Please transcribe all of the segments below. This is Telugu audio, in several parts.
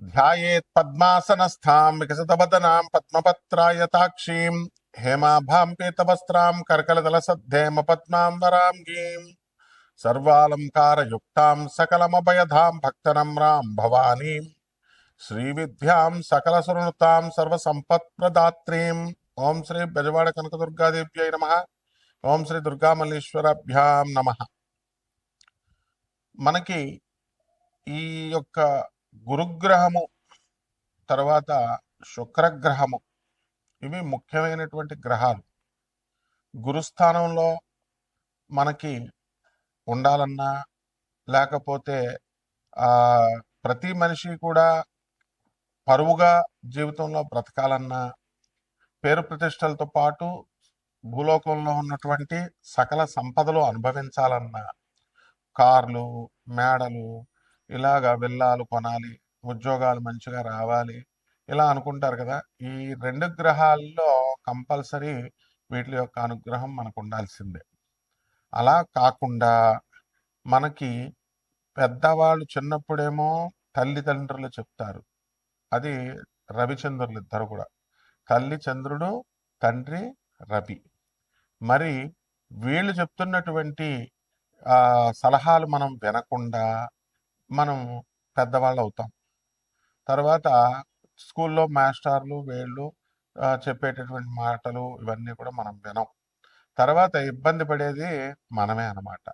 ధ్యాయేత్ పద్మాసనస్థాం వికసితవదనాం పద్మపత్రాయతాక్షీం హేమాభాం పీతవస్త్రాం కర్కలదలసద్ధేమ పద్మాం వరాంగీం సర్వాలంకారయుక్తాం సకలమభయధాం భక్తనమ్రాం భవానీం శ్రీవిద్యాం సకలసునుతాం సర్వసంపత్ప్రదాత్రీం ఓం శ్రీ బెజవాడ కనకదుర్గాదేవ్యై నమ ఓం శ్రీ దుర్గామల్లేశ్వరభ్యాం నమ మనకి ఈ యొక్క గురుగ్రహము తర్వాత శుక్రగ్రహము. ఇవి ముఖ్యమైనటువంటి గ్రహాలు. గురుస్థానంలో మనకి ఉండాలన్నా లేకపోతే ప్రతి మనిషి కూడా పరువుగా జీవితంలో బ్రతకాలన్నా పేరు ప్రతిష్టలతో పాటు భూలోకంలో ఉన్నటువంటి సకల సంపదలు అనుభవించాలన్నా కార్లు మేడలు ఇలాగా విల్లాలు కొనాలి ఉద్యోగాలు మంచిగా రావాలి ఇలా అనుకుంటారు కదా. ఈ రెండు గ్రహాల్లో కంపల్సరీ వీటి యొక్క అనుగ్రహం మనకు ఉండాల్సిందే. అలా కాకుండా మనకి పెద్దవాళ్ళు చిన్నప్పుడేమో తల్లిదండ్రులు చెప్తారు. అది రవిచంద్రులు ఇద్దరు కూడా. తల్లి చంద్రుడు తండ్రి రవి. మరి వీళ్ళు చెప్తున్నటువంటి సలహాలు మనం వినకుండా మనం పెద్దవాళ్ళు అవుతాం తర్వాత స్కూల్లో మాస్టర్లు వీళ్ళు చెప్పేటటువంటి మాటలు ఇవన్నీ కూడా మనం వినం. తర్వాత ఇబ్బంది పడేది మనమే అన్నమాట.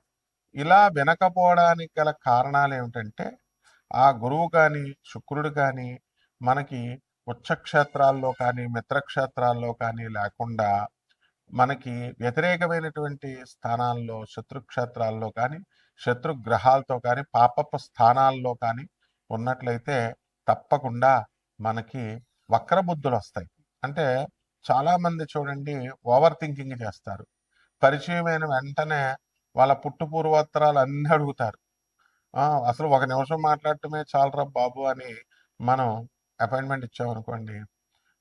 ఇలా వినకపోవడానికి గల కారణాలు ఏమిటంటే ఆ గురువు కానీ శుక్రుడు కానీ మనకి ఉచ్చక్షేత్రాల్లో కానీ మిత్రక్షేత్రాల్లో కానీ లేకుండా మనకి వ్యతిరేకమైనటువంటి స్థానాల్లో శత్రుక్షేత్రాల్లో కానీ శత్రుగ్రహాలతో కానీ పాపపు స్థానాల్లో కానీ ఉన్నట్లయితే తప్పకుండా మనకి వక్రబుద్ధులు వస్తాయి. అంటే చాలామంది చూడండి ఓవర్ థింకింగ్ చేస్తారు. పరిచయమైన వెంటనే వాళ్ళ పుట్టు పూర్వోత్తరాలు అన్నీ అడుగుతారు. అసలు ఒక నిమిషం మాట్లాడటమే చాలరా బాబు అని మనం అపాయింట్మెంట్ ఇచ్చామనుకోండి.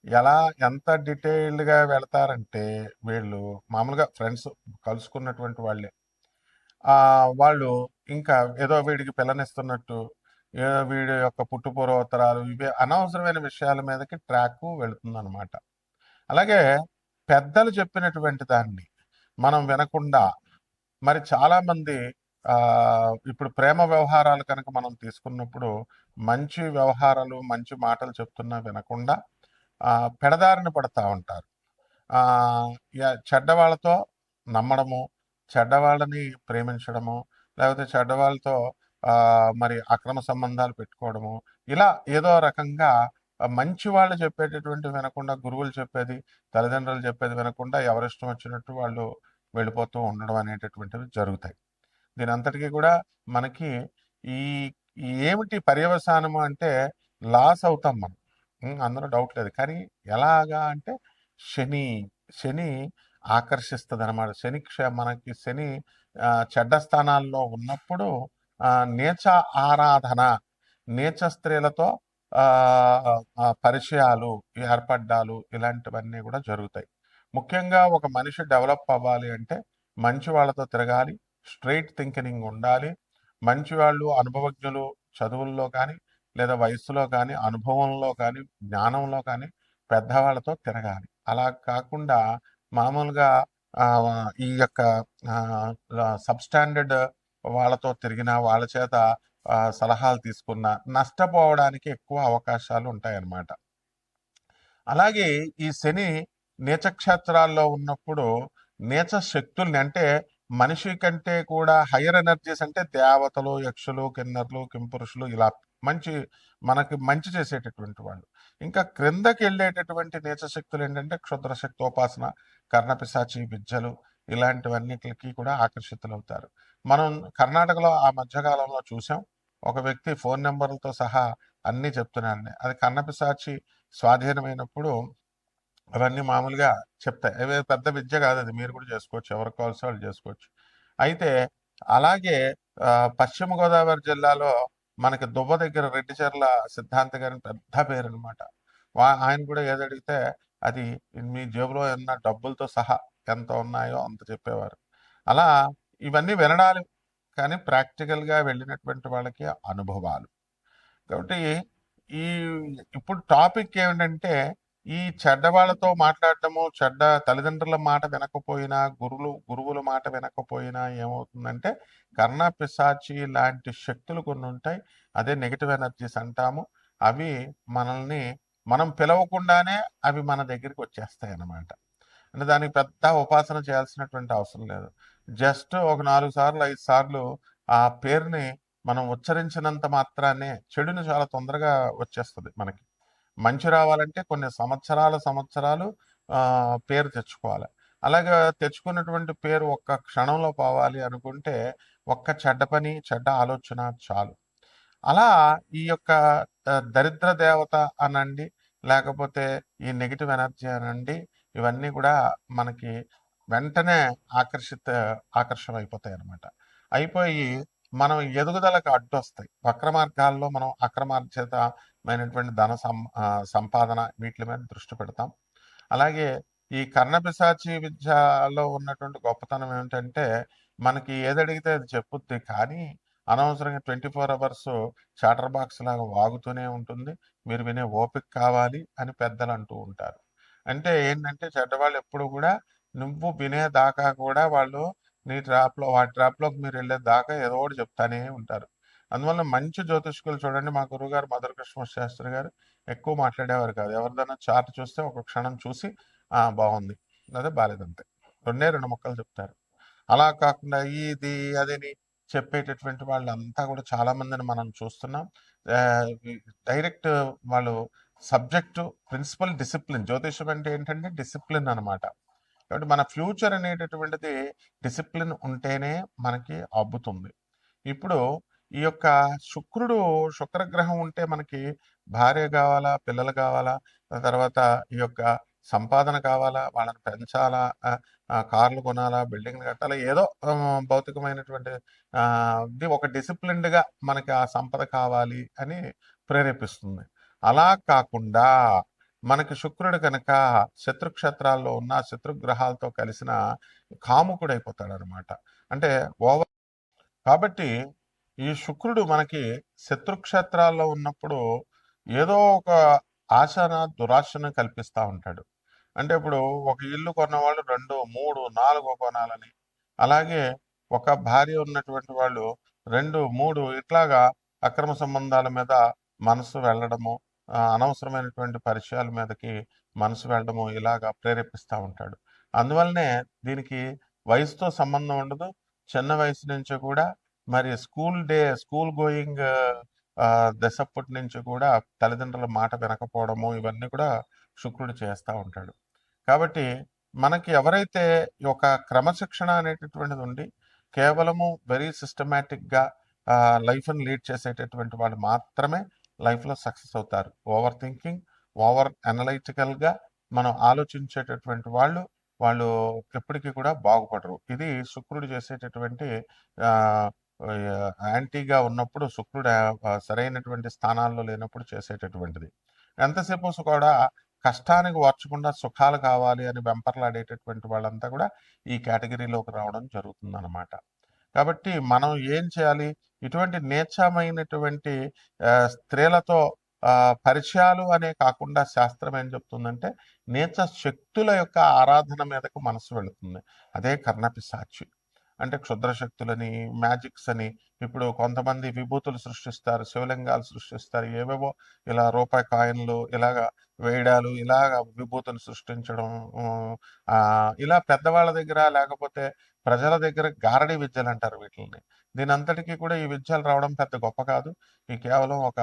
ఎలా ఎంత డీటెయిల్డ్గా వెళ్తారంటే వీళ్ళు మామూలుగా ఫ్రెండ్స్ కలుసుకున్నటువంటి వాళ్ళే. వాళ్ళు ఇంకా ఏదో వీడికి పిల్లనిస్తున్నట్టు ఏదో వీడి యొక్క పుట్టుపూర్వోత్తరాలు ఇవి అనవసరమైన విషయాల మీదకి ట్రాక్ వెళుతుందన్నమాట. అలాగే పెద్దలు చెప్పినటువంటి దాన్ని మనం వినకుండా మరి చాలామంది ఇప్పుడు ప్రేమ వ్యవహారాలు కనుక మనం తీసుకున్నప్పుడు మంచి వ్యవహారాలు మంచి మాటలు చెప్తున్నా వినకుండా పెడదారిని పెడదారిన పడతా ఉంటారు. చెడ్డ వాళ్ళతో చెడ్డవాళ్ళతో నమ్మడము చెడ్డవాళ్ళని ప్రేమించడము లేకపోతే చెడ్డవాళ్ళతో మరి అక్రమ సంబంధాలు పెట్టుకోవడము ఇలా ఏదో రకంగా మంచి వాళ్ళు చెప్పేటటువంటి వినకుండా గురువులు చెప్పేది తల్లిదండ్రులు చెప్పేది వినకుండా ఎవరిష్టం వచ్చినట్టు వాళ్ళు వెళ్ళిపోతూ ఉండడం అనేటటువంటివి జరుగుతాయి. దీని అంతటికీ కూడా మనకి ఈ ఏమిటి పర్యవసానము అంటే లాస్ అవుతాం మనం. అందరూ అందులో డౌట్ లేదు. కానీ ఎలాగా అంటే శని శని ఆకర్షిస్తుంది అనమాట శని క్ష- మనకి శని చెడ్డ స్థానాల్లో ఉన్నప్పుడు నేచ ఆరాధన నేచ స్త్రీలతో పరిచయాలు ఏర్పడ్డాలు ఇలాంటివన్నీ కూడా జరుగుతాయి. ముఖ్యంగా ఒక మనిషి డెవలప్ అవ్వాలి అంటే మంచి వాళ్ళతో తిరగాలి స్ట్రైట్ థింకింగ్ ఉండాలి. మంచి వాళ్ళు అనుభవజ్ఞులు చదువుల్లో కానీ లేదా వయసులో కానీ అనుభవంలో కానీ జ్ఞానంలో కానీ పెద్దవాళ్ళతో తిరగాలి. అలా కాకుండా మామూలుగా ఈ యొక్క సబ్స్టాండర్డ్ వాళ్ళతో తిరిగిన వాళ్ళ చేత సలహాలు తీసుకున్న నష్టపోవడానికి ఎక్కువ అవకాశాలు ఉంటాయన్నమాట. అలాగే ఈ శని నీచక్షేత్రాల్లో ఉన్నప్పుడు నీచ శక్తుల్ని అంటే మనిషి కంటే కూడా హయ్యర్ ఎనర్జీస్ అంటే దేవతలు యక్షులు కిన్నర్లు కింపురుషులు ఇలా మంచి మనకి మంచి చేసేటటువంటి వాళ్ళు. ఇంకా క్రిందకి వెళ్ళేటటువంటి నీచ శక్తులు ఏంటంటే క్షుద్ర శక్తోపాసన కర్ణపిశాచి విద్యలు ఇలాంటివన్నిటికి కూడా ఆకర్షితులవుతారు. మనం కర్ణాటకలో ఆ మధ్యకాలంలో చూసాం. ఒక వ్యక్తి ఫోన్ నెంబర్లతో సహా అన్ని చెప్తున్నాను అది కర్ణపిశాచి స్వాధీనమైనప్పుడు అవన్నీ మామూలుగా చెప్తాయి. అవి పెద్ద విద్య కాదు అది. మీరు కూడా చేసుకోవచ్చు. ఎవరికి కావాల్సిన వాళ్ళు చేసుకోవచ్చు. అయితే అలాగే పశ్చిమ గోదావరి జిల్లాలో మనకి దువ్వ దగ్గర రెడ్డిచెర్ల సిద్ధాంత గారి పెద్ద పేరు అనమాట ఆయన కూడా ఏదడిగితే అది మీ జేబులో ఉన్న డబ్బులతో సహా ఎంత ఉన్నాయో అంత చెప్పేవారు. అలా ఇవన్నీ వినడాలి కానీ ప్రాక్టికల్గా వెళ్ళినటువంటి వాళ్ళకి అనుభవాలు. కాబట్టి ఈ ఇప్పుడు టాపిక్ ఏమిటంటే ఈ చెడ్డ వాళ్ళతో మాట్లాడటము చెడ్డ తల్లిదండ్రుల మాట వినకపోయినా గురువులు గురువుల మాట వినకపోయినా ఏమవుతుందంటే కర్ణ పిశాచి లాంటి శక్తులు కొన్ని ఉంటాయి. అదే నెగిటివ్ ఎనర్జీస్ అంటాము. అవి మనల్ని మనం పిలవకుండానే అవి మన దగ్గరికి వచ్చేస్తాయి అన్నమాట అంటే దానికి పెద్ద ఉపాసన చేయాల్సినటువంటి అవసరం లేదు. జస్ట్ ఒక నాలుగు సార్లు ఐదు సార్లు ఆ పేరుని మనం ఉచ్చరించినంత మాత్రానే చెడుని చాలా తొందరగా వచ్చేస్తుంది మనకి. మంచి రావాలంటే కొన్ని సంవత్సరాల సంవత్సరాలు పేరు తెచ్చుకోవాలి. అలాగే తెచ్చుకున్నటువంటి పేరు ఒక్క క్షణంలో పోవాలి అనుకుంటే ఒక్క చెడ్డ పని చెడ్డ ఆలోచన చాలు. అలా ఈ యొక్క దరిద్ర దేవత అనండి లేకపోతే ఈ నెగిటివ్ ఎనర్జీ అనండి ఇవన్నీ కూడా మనకి వెంటనే ఆకర్షిత ఆకర్షణ అయిపోతాయి అన్నమాట అయిపోయి మనం ఎదుగుదలకు అడ్డొస్తాయి. వక్ర మార్గాల్లో మనం అక్రమార్జితమైనటువంటి ధన సం సంపాదన వీటి మీద దృష్టి పెడతాం. అలాగే ఈ కర్ణపిశాచి విద్యలో ఉన్నటువంటి గొప్పతనం ఏమిటంటే మనకి ఏది అడిగితే అది చెప్పుద్ది. కానీ అనవసరంగా twenty four hours chatter box లాగా వాగుతూనే ఉంటుంది. మీరు వినే ఓపిక కావాలి అని పెద్దలు అంటూ ఉంటారు. అంటే ఏంటంటే చెడ్డవాళ్ళు ఎప్పుడు కూడా నువ్వు వినేదాకా కూడా వాళ్ళు నీ ట్రాప్లో వాటి ట్రాప్లోకి మీరు వెళ్ళే దాకా ఏదో ఒకటి చెప్తానే ఉంటారు. అందువల్ల మంచి జ్యోతిష్కులు చూడండి. మా గురుగారు మధుర కృష్ణ శాస్త్రి గారు ఎక్కువ మాట్లాడేవారు కాదు. ఎవరిదైనా చార్ట్ చూస్తే ఒక క్షణం చూసి ఆ బాగుంది. అదే బాలేదంతే. రెండే రెండు మొక్కలు చెప్తారు. అలా కాకుండా ఇది అదని చెప్పేటటువంటి వాళ్ళంతా కూడా చాలా మందిని మనం చూస్తున్నాం. డైరెక్ట్ వాళ్ళు సబ్జెక్టు ప్రిన్సిపల్ డిసిప్లిన్ జ్యోతిషం అంటే ఏంటంటే డిసిప్లిన్ అన్నమాట. కాబట్టి మన ఫ్యూచర్ అనేటటువంటిది డిసిప్లిన్ ఉంటేనే మనకి అబ్బుతుంది. ఇప్పుడు ఈ యొక్క శుక్రుడు శుక్రగ్రహం ఉంటే మనకి భార్య కావాలా పిల్లలు కావాలా తర్వాత ఈ యొక్క సంపాదన కావాలా వాళ్ళని పెంచాలా కార్లు కొనాలా బిల్డింగ్లు కట్టాలా ఏదో భౌతికమైనటువంటి ఇది ఒక డిసిప్లిన్డ్గా మనకి ఆ సంపద కావాలి అని ప్రేరేపిస్తుంది. అలా కాకుండా మనకి శుక్రుడు కనుక శత్రుక్షేత్రాల్లో ఉన్న శత్రుగ్రహాలతో కలిసిన కాముకుడైపోతాడు అనమాట అంటే ఓవర్ కాబట్టి ఈ శుక్రుడు మనకి శత్రుక్షేత్రాల్లో ఉన్నప్పుడు ఏదో ఒక ఆశన దురాశను కల్పిస్తూ ఉంటాడు. అంటే ఇప్పుడు ఒక ఇల్లు కొన్నవాళ్ళు రెండు మూడు నాలుగు కొనాలని. అలాగే ఒక భార్య ఉన్నటువంటి వాళ్ళు రెండు మూడు ఇట్లాగా అక్రమ సంబంధాల మీద మనసు వెళ్ళడము అనవసరమైనటువంటి పరిచయాల మీదకి మనసు వెళ్ళడము ఇలాగా ప్రేరేపిస్తూ ఉంటాడు. అందువల్లనే దీనికి వయసుతో సంబంధం ఉండదు. చిన్న వయసు నుంచి కూడా మరి స్కూల్ డే స్కూల్ గోయింగ్ దశప్పటి నుంచి కూడా తల్లిదండ్రుల మాట వినకపోవడము ఇవన్నీ కూడా శుక్రుడు చేస్తూ ఉంటాడు. కాబట్టి మనకి ఎవరైతే ఈ ఒక క్రమశిక్షణ అనేటటువంటిది ఉండి కేవలము వెరీ సిస్టమేటిక్గా లైఫ్ని లీడ్ చేసేటటువంటి వాళ్ళు మాత్రమే లైఫ్లో సక్సెస్ అవుతారు. ఓవర్ థింకింగ్ ఓవర్ అనలైటికల్గా మనం ఆలోచించేటటువంటి వాళ్ళు వాళ్ళు ఎప్పటికీ కూడా బాగుపడరు. ఇది శుక్రుడు చేసేటటువంటి యాంటీగా ఉన్నప్పుడు శుక్రుడు సరైనటువంటి స్థానాల్లో లేనప్పుడు చేసేటటువంటిది. ఎంతసేపు కూడా కష్టానికి ఓర్చకుండా సుఖాలు కావాలి అని వెంపర్లాడేటటువంటి వాళ్ళంతా కూడా ఈ కేటగిరీలోకి రావడం జరుగుతుంది అన్నమాట కాబట్టి మనం ఏం చేయాలి? ఇటువంటి నీచమైనటువంటి స్త్రీలతో ఆ, పరిచయాలు అనే కాకుండా శాస్త్రం ఏం చెప్తుందంటే నీచ శక్తుల యొక్క ఆరాధన మీదకు మనసు వెళుతుంది. అదే కర్ణపిశాచి అంటే క్షుద్ర శక్తులని మ్యాజిక్స్ అని ఇప్పుడు కొంతమంది విభూతులు సృష్టిస్తారు శివలింగాలు సృష్టిస్తారు ఏవేవో ఇలా రూపాయి కాయిన్లు ఇలాగా వేయడాలు ఇలాగ విభూతులు సృష్టించడం ఇలా పెద్దవాళ్ళ దగ్గర లేకపోతే ప్రజల దగ్గర గారడీ విద్యలు అంటారు వీటిని దీని అంతటికీ కూడా ఈ విద్యలు రావడం పెద్ద గొప్ప కాదు. ఈ కేవలం ఒక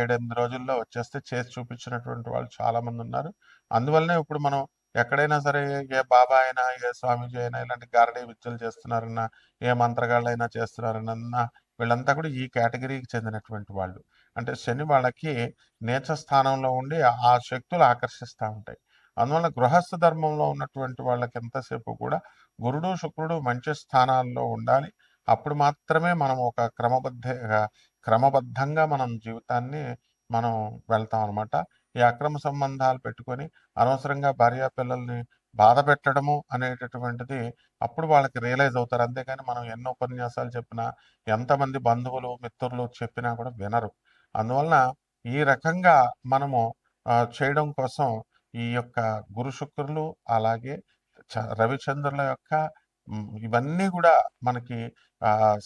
ఏడెనిమిది రోజుల్లో వచ్చేస్తే చేసి చూపించినటువంటి వాళ్ళు చాలా మంది ఉన్నారు. అందువల్లనే ఇప్పుడు మనం ఎక్కడైనా సరే ఏ బాబా అయినా ఏ స్వామీజీ అయినా ఇలాంటి గారడీ విద్యలు చేస్తున్నారన్నా ఏ మంత్రగాళ్ళైనా చేస్తున్నారన్నా వీళ్ళంతా కూడా ఈ కేటగిరీకి చెందినటువంటి వాళ్ళు. అంటే శని వాళ్ళకి నేచ స్థానంలో ఉండి ఆ శక్తులు ఆకర్షిస్తూ ఉంటాయి. అందువల్ల గృహస్థ ధర్మంలో ఉన్నటువంటి వాళ్ళకి ఎంతసేపు కూడా గురుడు శుక్రుడు మంచి స్థానాల్లో ఉండాలి. అప్పుడు మాత్రమే మనం ఒక క్రమబద్ధ క్రమబద్ధంగా మనం జీవితాన్ని మనం వెళ్తాం అనమాట ఈ అక్రమ సంబంధాలు పెట్టుకొని అనవసరంగా భార్య పిల్లల్ని బాధ పెట్టడము అనేటటువంటిది అప్పుడు వాళ్ళకి రియలైజ్ అవుతారు. అంతేకాని మనం ఎన్నో ఉపన్యాసాలు చెప్పినా ఎంతమంది బంధువులు మిత్రులు చెప్పినా కూడా వినరు. అందువలన ఈ రకంగా మనము చేయడం కోసం ఈ యొక్క గురు శుక్రులు అలాగే చ- రవిచంద్రుల యొక్క ఇవన్నీ కూడా మనకి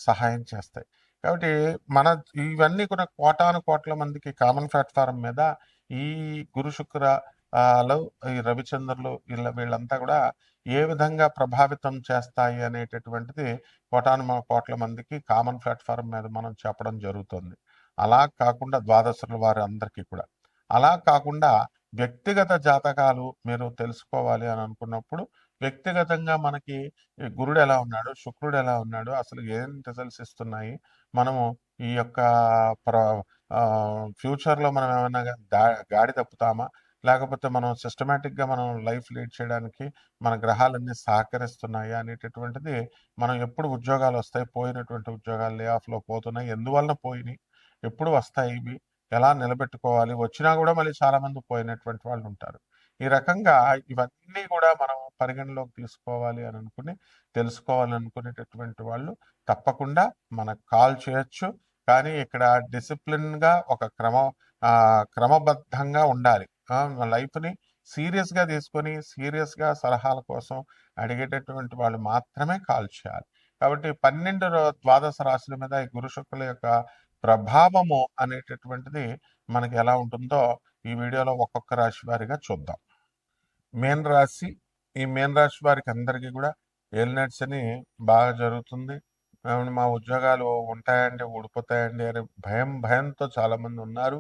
సహాయం చేస్తాయి. కాబట్టి మన ఇవన్నీ కూడా కోటాను కోట్ల మందికి కామన్ ప్లాట్ఫారం మీద ఈ గురు శుక్ర ఈ రవిచంద్రులు వీళ్ళ వీళ్ళంతా కూడా ఏ విధంగా ప్రభావితం చేస్తాయి అనేటటువంటిది కోటాను కోట్ల మందికి కామన్ ప్లాట్ఫారం మీద మనం చెప్పడం జరుగుతుంది. అలా కాకుండా ద్వాదశుల వారి అందరికీ కూడా. అలా కాకుండా వ్యక్తిగత జాతకాలు మీరు తెలుసుకోవాలి అని అనుకున్నప్పుడు వ్యక్తిగతంగా మనకి గురుడు ఎలా ఉన్నాడు శుక్రుడు ఎలా ఉన్నాడు అసలు ఏం రిజల్ట్స్ ఇస్తున్నాయి మనము ఈ యొక్క ప్ర ఫ్యూచర్లో మనం ఏమైనా గా- దా- గాడి తప్పుతామా లేకపోతే మనం సిస్టమేటిక్గా మనం లైఫ్ లీడ్ చేయడానికి మన గ్రహాలన్నీ సహకరిస్తున్నాయి అనేటటువంటిది మనం ఎప్పుడు ఉద్యోగాలు వస్తాయి పోయినటువంటి ఉద్యోగాలు లే ఆఫ్లో పోతున్నాయి ఎందువలన పోయినాయి ఎప్పుడు వస్తాయి ఇవి ఎలా నిలబెట్టుకోవాలి వచ్చినా కూడా మళ్ళీ చాలా మంది పోయినటువంటి వాళ్ళు ఉంటారు. ఈ రకంగా ఇవన్నీ కూడా మనం పరిగణలోకి తీసుకోవాలి అని అనుకుని తెలుసుకోవాలనుకునేటటువంటి వాళ్ళు తప్పకుండా మనకు కాల్ చేయొచ్చు. కానీ ఇక్కడ డిసిప్లిన్గా ఒక క్రమ క్రమబద్ధంగా ఉండాలి. లైఫ్ని సీరియస్గా తీసుకొని సీరియస్గా సలహాల కోసం అడిగేటటువంటి వాళ్ళు మాత్రమే కాల్ చేయాలి. కాబట్టి పన్నెండు ద్వాదశ రాశుల మీద ఈ గురు శుక్రుల యొక్క ప్రభావము అనేటటువంటిది మనకి ఎలా ఉంటుందో ఈ వీడియోలో ఒక్కొక్క రాశి వారిగా చూద్దాం. మేన్ రాశి ఈ మేన్ రాశి వారికి అందరికీ కూడా ఎల్నెట్స్ అని బాగా జరుగుతుంది. మా ఉద్యోగాలు ఉంటాయండి ఊడిపోతాయండి అని భయం భయంతో చాలామంది ఉన్నారు.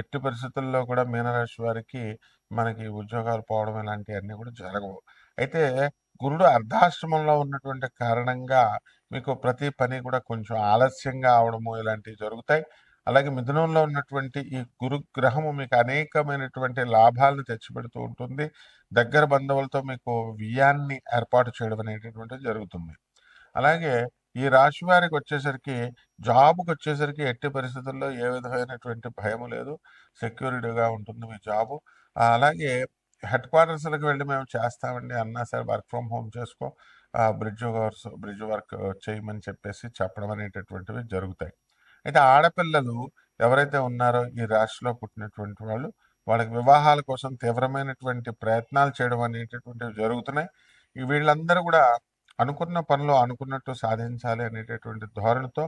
ఎట్టి పరిస్థితుల్లో కూడా మీనరాశి వారికి మనకి ఉద్యోగాలు పోవడం ఇలాంటివన్నీ కూడా జరగవు. అయితే గురుడు అర్ధాశ్రమంలో ఉన్నటువంటి కారణంగా మీకు ప్రతి పని కూడా కొంచెం ఆలస్యంగా అవడము ఇలాంటివి జరుగుతాయి. అలాగే మిథునంలో ఉన్నటువంటి ఈ గురుగ్రహము మీకు అనేకమైనటువంటి లాభాలను తెచ్చిపెడుతూ ఉంటుంది. దగ్గర బంధువులతో మీకు వ్యయాన్ని ఏర్పాటు చేయడం అనేటటువంటిది జరుగుతుంది. అలాగే ఈ రాశి వారికి వచ్చేసరికి జాబ్కి వచ్చేసరికి ఎట్టి పరిస్థితుల్లో ఏ విధమైనటువంటి భయం లేదు. సెక్యూరిటీగా ఉంటుంది మీ జాబు. అలాగే హెడ్ క్వార్టర్స్లకు వెళ్ళి మేము చేస్తామండి. అన్నా సరే వర్క్ ఫ్రమ్ హోమ్ చేసుకో. బ్రిడ్జ్ వర్క్స్ బ్రిడ్జ్ వర్క్ చేయమని చెప్పేసి చెప్పడం అనేటటువంటివి జరుగుతాయి. అయితే ఆడపిల్లలు ఎవరైతే ఉన్నారో ఈ రాశిలో పుట్టినటువంటి వాళ్ళు వాళ్ళకి వివాహాల కోసం తీవ్రమైనటువంటి ప్రయత్నాలు చేయడం అనేటటువంటివి జరుగుతున్నాయి. వీళ్ళందరూ కూడా అనుకున్న పనులు అనుకున్నట్టు సాధించాలి అనేటటువంటి ధోరణితో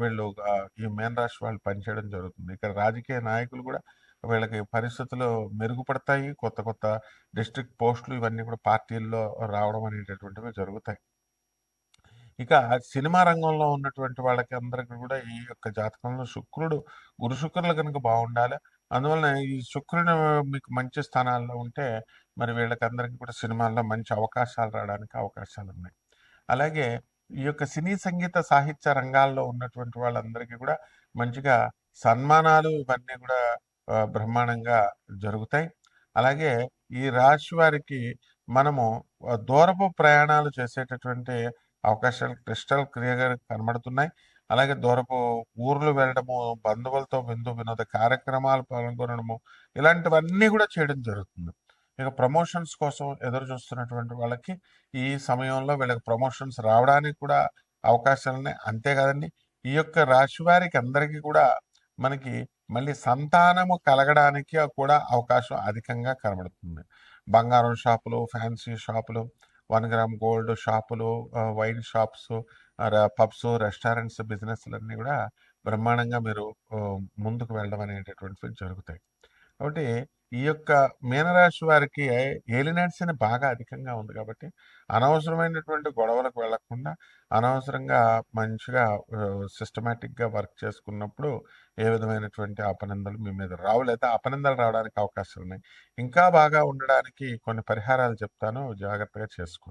వీళ్ళు ఈ మేన్ రాశి వాళ్ళు పనిచేయడం జరుగుతుంది. ఇక్కడ రాజకీయ నాయకులు కూడా వీళ్ళకి పరిస్థితులు మెరుగుపడతాయి. కొత్త కొత్త డిస్ట్రిక్ట్ పోస్టులు ఇవన్నీ కూడా పార్టీల్లో రావడం అనేటటువంటివి జరుగుతాయి. ఇక సినిమా రంగంలో ఉన్నటువంటి వాళ్ళకి అందరికీ కూడా ఈ యొక్క జాతకంలో శుక్రుడు గురు శుక్రులు కనుక బాగుండాలి. అందువలన ఈ శుక్రుడు మీకు మంచి స్థానాల్లో ఉంటే మరి వీళ్ళకి అందరికీ కూడా సినిమాల్లో మంచి అవకాశాలు రావడానికి అవకాశాలు ఉన్నాయి. అలాగే ఈ యొక్క సినీ సంగీత సాహిత్య రంగాల్లో ఉన్నటువంటి వాళ్ళందరికీ కూడా మంచిగా సన్మానాలు ఇవన్నీ కూడా బ్రహ్మాండంగా జరుగుతాయి. అలాగే ఈ రాశి వారికి మనము దూరపు ప్రయాణాలు చేసేటటువంటి అవకాశాలు క్రిస్టల్ క్లియర్గా కనబడుతున్నాయి. అలాగే దూరపు ఊర్లు వెళ్ళడము బంధువులతో విందు వినోద కార్యక్రమాలు పాల్గొనడము ఇలాంటివన్నీ కూడా చేయడం జరుగుతుంది. ఇక ప్రమోషన్స్ కోసం ఎదురు చూస్తున్నటువంటి వాళ్ళకి ఈ సమయంలో వీళ్ళకి ప్రమోషన్స్ రావడానికి కూడా అవకాశాలు అంతేకాదండి అంతే ఈ యొక్క రాశి వారికి అందరికీ కూడా మనకి మళ్ళీ సంతానము కలగడానికి కూడా అవకాశం అధికంగా కనబడుతుంది. బంగారం షాపులు ఫ్యాన్సీ షాపులు వన్ గ్రామ్ గోల్డ్ షాపులు వైన్ షాప్స్ పబ్స్ రెస్టారెంట్స్ బిజినెస్లన్నీ కూడా బ్రహ్మాండంగా మీరు ముందుకు వెళ్ళడం అనేటటువంటివి జరుగుతాయి. కాబట్టి ఈ యొక్క మీనరాశి వారికి ఏలినట్స్ అని బాగా అధికంగా ఉంది కాబట్టి అనవసరమైనటువంటి గొడవలకు వెళ్ళకుండా అనవసరంగా మంచిగా సిస్టమేటిక్గా వర్క్ చేసుకున్నప్పుడు ఏ విధమైనటువంటి అపనిందలు మీ మీద రావు లేదా అపనిందలు రావడానికి అవకాశాలు ఉన్నాయి ఇంకా బాగా ఉండడానికి కొన్ని పరిహారాలు చెప్తాను. జాగ్రత్తగా చేసుకోండి.